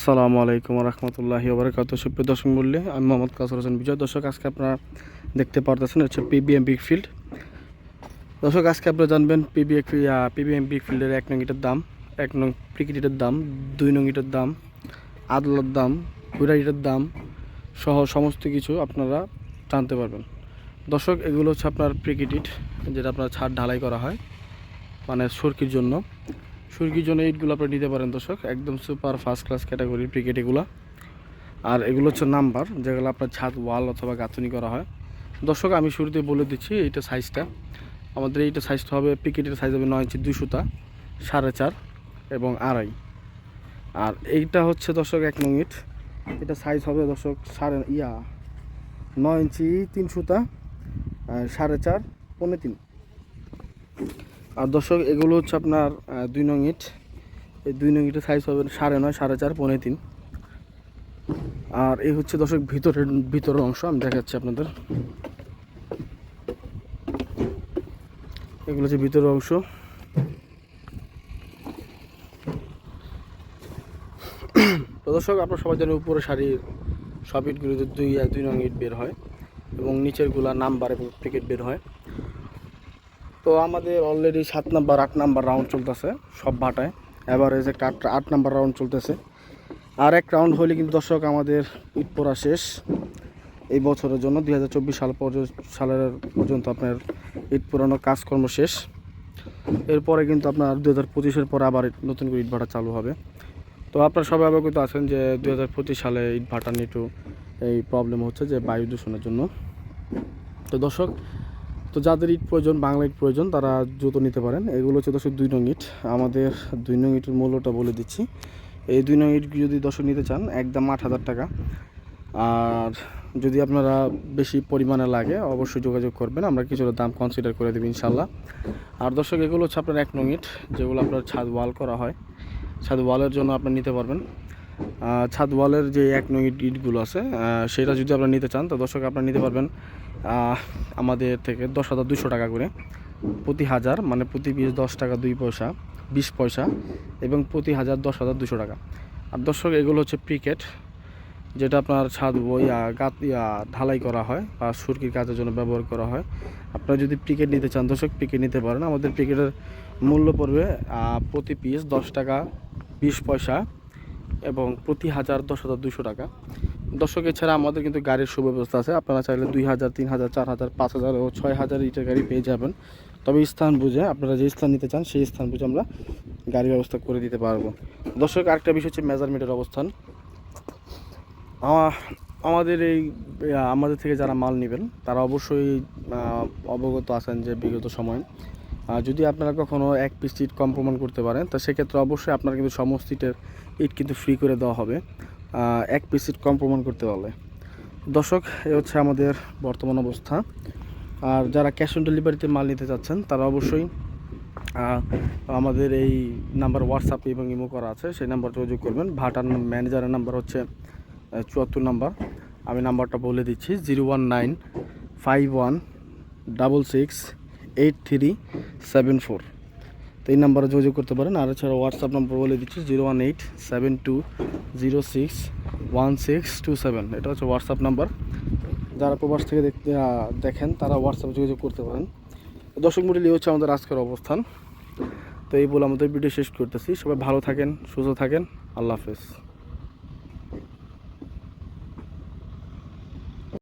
আসসালামু আলাইকুম রহমতুল্লাহি ওবরাকাত। সুপ্রিয় দর্শক মূল্যে আমি মোহাম্মদ কাসর হোসেন বিজয়। দর্শক, আজকে আপনারা দেখতে পারতেছেন হচ্ছে পিবিএম বিগ ফিল্ড দর্শক, আজকে আপনারা জানবেন পিবিএ পিবিএম বিগ ফিল্ডের এক নং ইটের দাম, এক নং ক্রিকেটের দাম, দুই নং ইটের দাম আদলার দাম কুড়া ইটের দাম সহ সমস্ত কিছু আপনারা জানতে পারবেন। দর্শক, এগুলো হচ্ছে আপনার ক্রিকেট ইট যেটা আপনার ছাদ ঢালাই করা হয় মানে সরকির জন্য। সুরকির জন্য ইটগুলো আপনি নিতে পারেন, দর্শক। একদম সুপার ফার্স্ট ক্লাস ক্যাটাগরির ক্রিকেট এগুলো। আর এগুলো হচ্ছে নাম্বার যেগুলো আপনার ছাদ ওয়াল অথবা গাঁথনি করা হয়। দর্শক, আমি শুরুতে বলে দিচ্ছি, এইটা সাইজটা আমাদের এইটা সাইজটা হবে পিকেটের সাইজ হবে নয় ইঞ্চি দুই সুতা সাড়ে চার এবং আড়াই। আর এইটা হচ্ছে, দর্শক, এক নং ইট। এটা সাইজ হবে, দর্শক, সাড়ে, ইয়া, নয় ইঞ্চি তিন সুতা সাড়ে চার, পৌনে তিন। আর দর্শক, এগুলো হচ্ছে আপনার দুই নং ইট। এই দুই নং ইটের সাইজ হবে সাড়ে নয়, সাড়ে চার পনেরো তিন। আর এই হচ্ছে দর্শক, ভিতরের ভিতরের অংশ, আমি দেখাচ্ছি আপনাদের। এগুলো হচ্ছে ভিতরের অংশ। তো দর্শক, আপনার সবাই জানেন উপরে শাড়ির সব ইটগুলোতে দুই এক, দুই নং ইট বের হয় এবং নিচেরগুলা নাম্বার এবং প্যাকেট বের হয়। তো আমাদের অলরেডি সাত নাম্বার আট নাম্বার রাউন্ড চলতেছে সব ভাটায়। অ্যাভারেজ একটা আট আট নাম্বার রাউন্ড চলতেছে। আর এক রাউন্ড হলে কিন্তু দর্শক, আমাদের ঈদ পড়া শেষ। এই বছরের জন্য, দুই হাজার চব্বিশ সাল সালের পর্যন্ত আপনার ঈদ পুরানো কাজকর্ম শেষ। এরপরে কিন্তু আপনার দু হাজার পঁচিশের পরে আবার নতুন করে ইট ভাটা চালু হবে। তো আপনারা সবাই অবগত আছেন যে দু হাজার পঁচিশ সালে ইট ভাটা একটু এই প্রবলেম হচ্ছে যে বায়ু দূষণের জন্য। তো দর্শক তো যাদের ইট প্রয়োজন, বাংলা ইট প্রয়োজন, তারা জুতো নিতে পারেন। এগুলো হচ্ছে দর্শক দুই নং ইট। আমাদের দুই নং ইটের মূল্যটা বলে দিচ্ছি। এই দুই নং ইট যদি দর্শক নিতে চান, একদম আট হাজার টাকা। আর যদি আপনারা বেশি পরিমাণে লাগে, অবশ্যই যোগাযোগ করবেন। আমরা কিছুটা দাম কনসিডার করে দেবো ইনশাল্লাহ আর দর্শক, এগুলো হচ্ছে আপনার এক নং ইট, যেগুলো আপনার ছাদ ওয়াল করা হয়। ছাদ ওয়ালের জন্য আপনি নিতে পারবেন। ছাদ ওয়ালের যে এক নং ইট ইটগুলো আছে সেটা যদি আপনারা নিতে চান, তো দর্শক আপনারা নিতে পারবেন আমাদের থেকে দশ হাজার দুশো টাকা করে প্রতি হাজার মানে প্রতি পিস দশ টাকা দুই পয়সা, বিশ পয়সা এবং প্রতি হাজার দশ হাজার দুশো টাকা। আর দর্শক, এগুলো হচ্ছে প্রিকেট, যেটা আপনার ছাদ ইয়া, গাত, ইয়া, ঢালাই করা হয় বা সুরকির কাজের জন্য ব্যবহার করা হয়। আপনারা যদি প্রিকেট নিতে চান, দর্শক, প্রিকেট নিতে পারেন। আমাদের প্রিকেটের মূল্য পড়বে প্রতি পিস দশ টাকা, বিশ পয়সা এবং প্রতি হাজার দশ হাজার দুশো টাকা। দর্শক, এছাড়া আমাদের কিন্তু গাড়ির সুব্যবস্থা আছে। আপনারা চাইলে দুই হাজার, তিন হাজার, চার হাজার, পাঁচ হাজার ও ছয় হাজার ইটের গাড়ি পেয়ে যাবেন। তবে স্থান বুঝে, আপনারা যে স্থান নিতে চান, সেই স্থান বুঝে আমরা গাড়ির ব্যবস্থা করে দিতে পারব। দর্শক, আরেকটা বিষয় হচ্ছে মেজারমেন্টের অবস্থান। আমাদের এই আমাদের থেকে যারা মাল নেবেন, তারা অবশ্যই অবগত আছেন যে বিগত সময়। যদি আপনারা কখনো এক পিস ইট কম প্রমাণ করতে পারেন, তো সেক্ষেত্রে অবশ্যই আপনার কিন্তু সমস্ত ইটের ইট কিন্তু ফ্রি করে দেওয়া হবে এক পিস ইট কম প্রমাণ করতে পারলে। দর্শক, এ হচ্ছে আমাদের বর্তমান অবস্থা। আর যারা ক্যাশ অন ডেলিভারিতে মাল নিতে চাচ্ছেন, তারা অবশ্যই আমাদের এই নাম্বার হোয়াটসঅ্যাপ এবং ইমো করা আছে। সেই নাম্বার যোগাযোগ করবেন। ভাটার ম্যানেজারের নাম্বার হচ্ছে চুয়াত্তর নাম্বার আমি নাম্বারটা বলে দিচ্ছি zero one nine five one double six eight three seven four তো এই নাম্বারে যোগাযোগ করতে পারেন। আর এছাড়া হোয়াটসঅ্যাপ নম্বর বলে দিচ্ছি zero one eight seven two zero six one six two seven এটা হচ্ছে হোয়াটসঅ্যাপ নাম্বার যারা প্রবাস থেকে দেখতে দেখেন, তারা হোয়াটসঅ্যাপে যোগাযোগ করতে পারেন। দর্শক মন্ডলী হচ্ছে আমাদের আজকের অবস্থান। তো এই বলে আমাদের ভিডিও শেষ করতেছি। সবাই ভালো থাকেন, সুস্থ থাকেন। আল্লাহ হাফেজ।